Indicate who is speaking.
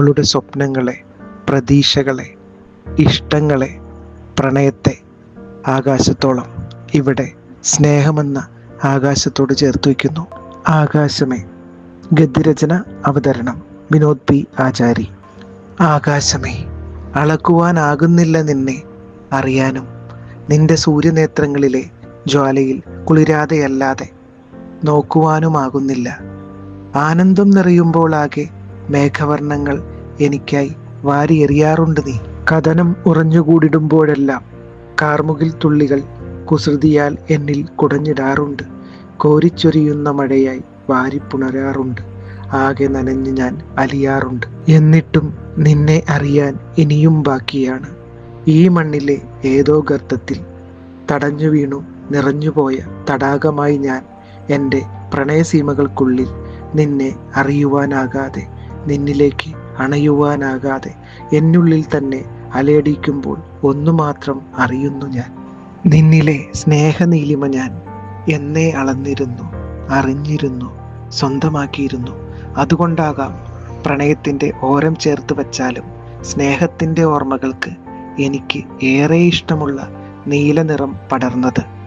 Speaker 1: അവളുടെ സ്വപ്നങ്ങളെ പ്രതീക്ഷകളെ ഇഷ്ടങ്ങളെ പ്രണയത്തെ ആകാശത്തോളം ഇവിടെ സ്നേഹമെന്ന ആകാശത്തോട് ചേർത്ത് വയ്ക്കുന്നു. ആകാശമേ ഗദ്യരചന അവതരണം വിനോദ് പി ആചാരി. ആകാശമേ അളക്കുവാനാകുന്നില്ല നിന്നെ അറിയാനും നിന്റെ സൂര്യനേത്രങ്ങളിലെ ജ്വാലയിൽ കുളിരാതെയല്ലാതെ നോക്കുവാനുമാകുന്നില്ല. ആനന്ദം നിറയുമ്പോൾ ആകെ മേഘവർണങ്ങൾ എനിക്കായി വാരിയെറിയാറുണ്ട് നീ. കഥനം ഉറഞ്ഞുകൂടിടുമ്പോഴെല്ലാം കാർമുകിൽ തുള്ളികൾ കുസൃതിയാൽ എന്നിൽ കുടഞ്ഞിടാറുണ്ട്. കോരിച്ചൊരിയുന്ന മഴയായി വാരിപ്പുണരാറുണ്ട് ആകെ നനഞ്ഞ് ഞാൻ അലിയാറുണ്ട്. എന്നിട്ടും നിന്നെ അറിയാൻ ഇനിയും ബാക്കിയാണ്. ഈ മണ്ണിലെ ഏതോ ഗർത്തത്തിൽ തടഞ്ഞു വീണു നിറഞ്ഞുപോയ തടാകമായി ഞാൻ എന്റെ പ്രണയസീമകൾക്കുള്ളിൽ നിന്നെ അറിയുവാനാകാതെ നിന്നിലേക്ക് അണയുവാനാകാതെ എന്നുള്ളിൽ തന്നെ അലയടിക്കുമ്പോൾ ഒന്നു മാത്രം അറിയുന്നു ഞാൻ. നിന്നിലെ സ്നേഹനീലിമ ഞാൻ എന്നേ അളന്നിരുന്നു അറിഞ്ഞിരുന്നു സ്വന്തമാക്കിയിരുന്നു. അതുകൊണ്ടാകാം പ്രണയത്തിന്റെ ഓരം ചേർത്ത് വച്ചാലും സ്നേഹത്തിന്റെ ഓർമ്മകൾക്ക് എനിക്ക് ഏറെ ഇഷ്ടമുള്ള നീല നിറം പടർന്നത്.